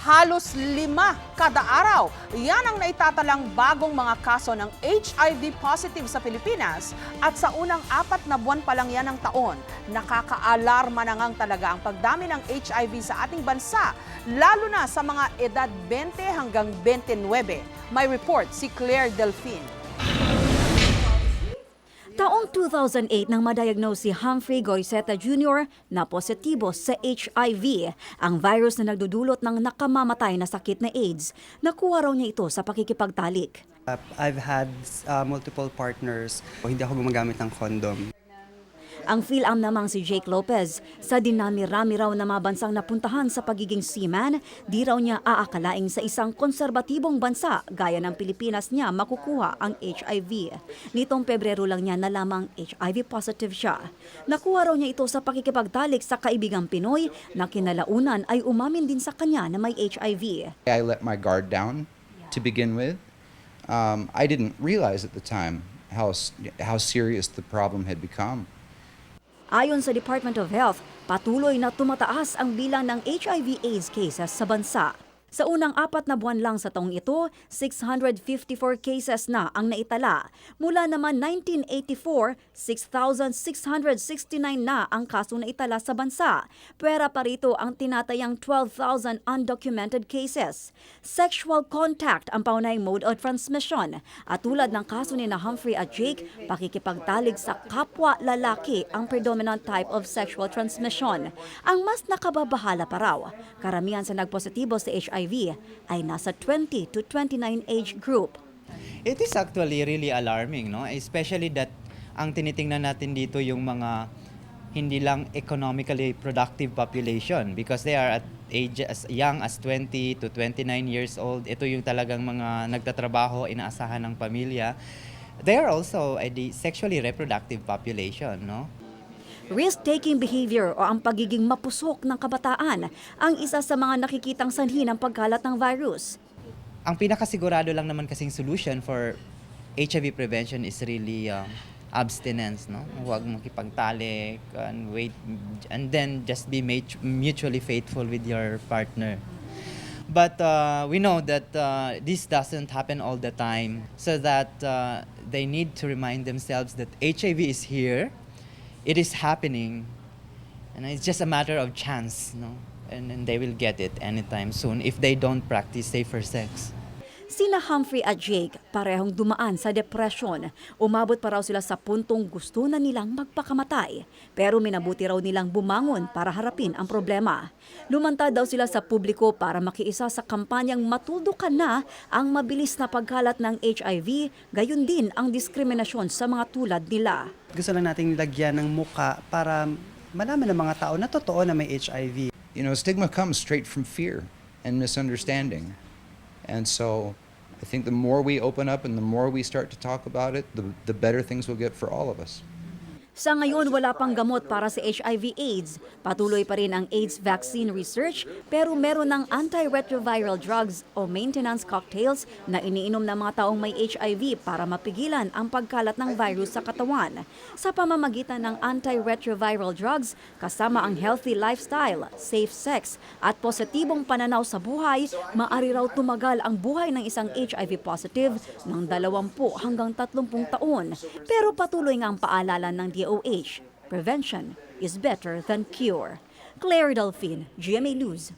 Halos lima kada araw. Yan ang naitatalang bagong mga kaso ng HIV positive sa Pilipinas at sa unang apat na buwan pa lang yan ng taon, nakakaalarma na ngang talaga ang pagdami ng HIV sa ating bansa, lalo na sa mga edad 20 hanggang 29. May report si Claire Delphine. Taong 2008 nang madiagnose si Humphrey Goiseta Jr. na positibo sa HIV, ang virus na nagdudulot ng nakamamatay na sakit na AIDS. Nakuha raw niya ito sa pakikipagtalik. I've had uh, multiple partners. Hindi ako gumagamit ng condom. Ang PhilAm namang si Jake Lopez, sa dinami-rami raw na mga bansang napuntahan sa pagiging seaman, di raw niya aakalaing sa isang konserbatibong bansa gaya ng Pilipinas niya makukuha ang HIV. Nitong Pebrero lang niya nalamang HIV positive siya. Nakuha raw niya ito sa pakikipagtalik sa kaibigang Pinoy na kinalaunan ay umamin din sa kanya na may HIV. I let my guard down to begin with. Um, I didn't realize at the time how, how serious the problem had become. Ayon sa Department of Health, patuloy na tumataas ang bilang ng HIV-AIDS cases sa bansa. Sa unang apat na buwan lang sa taong ito, 654 cases na ang naitala. Mula naman 1984, 6,669 na ang kaso na itala sa bansa. Pwera pa rito ang tinatayang 12,000 undocumented cases. Sexual contact ang paunahing mode of transmission. At tulad ng kaso ni na Humphrey at Jake, pakikipagtalig sa kapwa lalaki ang predominant type of sexual transmission. Ang mas nakababahala pa raw, karamihan sa nagpositibo sa HIV ay nasa 20 to 29 age group. It is actually really alarming, no? Especially that ang tinitingnan natin dito yung mga hindi lang economically productive population because they are at age as young as 20 to 29 years old. Ito yung talagang mga nagtatrabaho, inaasahan ng pamilya. They are also a sexually reproductive population, no? Risk-taking behavior o ang pagiging mapusok ng kabataan ang isa sa mga nakikitang sanhi ng pagkalat ng virus. ang pinakasigurado lang naman kasing solution for HIV prevention is really um, abstinence, no? Huwag makipagtalik and wait and then just be mut- mutually faithful with your partner. But uh, we know that uh, this doesn't happen all the time, so that uh, they need to remind themselves that HIV is here, it is happening, and it's just a matter of chance, no? And, and they will get it anytime soon if they don't practice safer sex. Sina Humphrey at Jake parehong dumaan sa depression. Umabot pa raw sila sa puntong gusto na nilang magpakamatay. Pero minabuti raw nilang bumangon para harapin ang problema. Lumantad daw sila sa publiko para makiisa sa kampanyang matudukan na ang mabilis na pagkalat ng HIV, gayon din ang diskriminasyon sa mga tulad nila. Gusto lang nating lagyan ng muka para malaman ng mga tao na totoo na may HIV. You know, stigma comes straight from fear and misunderstanding. And so I think the more we open up and the more we start to talk about it, the, the better things will get for all of us. Sa ngayon, wala pang gamot para sa HIV-AIDS. Patuloy pa rin ang AIDS vaccine research pero meron ng antiretroviral drugs o maintenance cocktails na iniinom ng mga taong may HIV para mapigilan ang pagkalat ng virus sa katawan. Sa pamamagitan ng antiretroviral drugs, kasama ang healthy lifestyle, safe sex at positibong pananaw sa buhay, maari raw tumagal ang buhay ng isang HIV positive ng 20 hanggang 30 taon. Pero patuloy nga ang paalala ng DOH, prevention is better than cure. Claire Delphine, GMA News.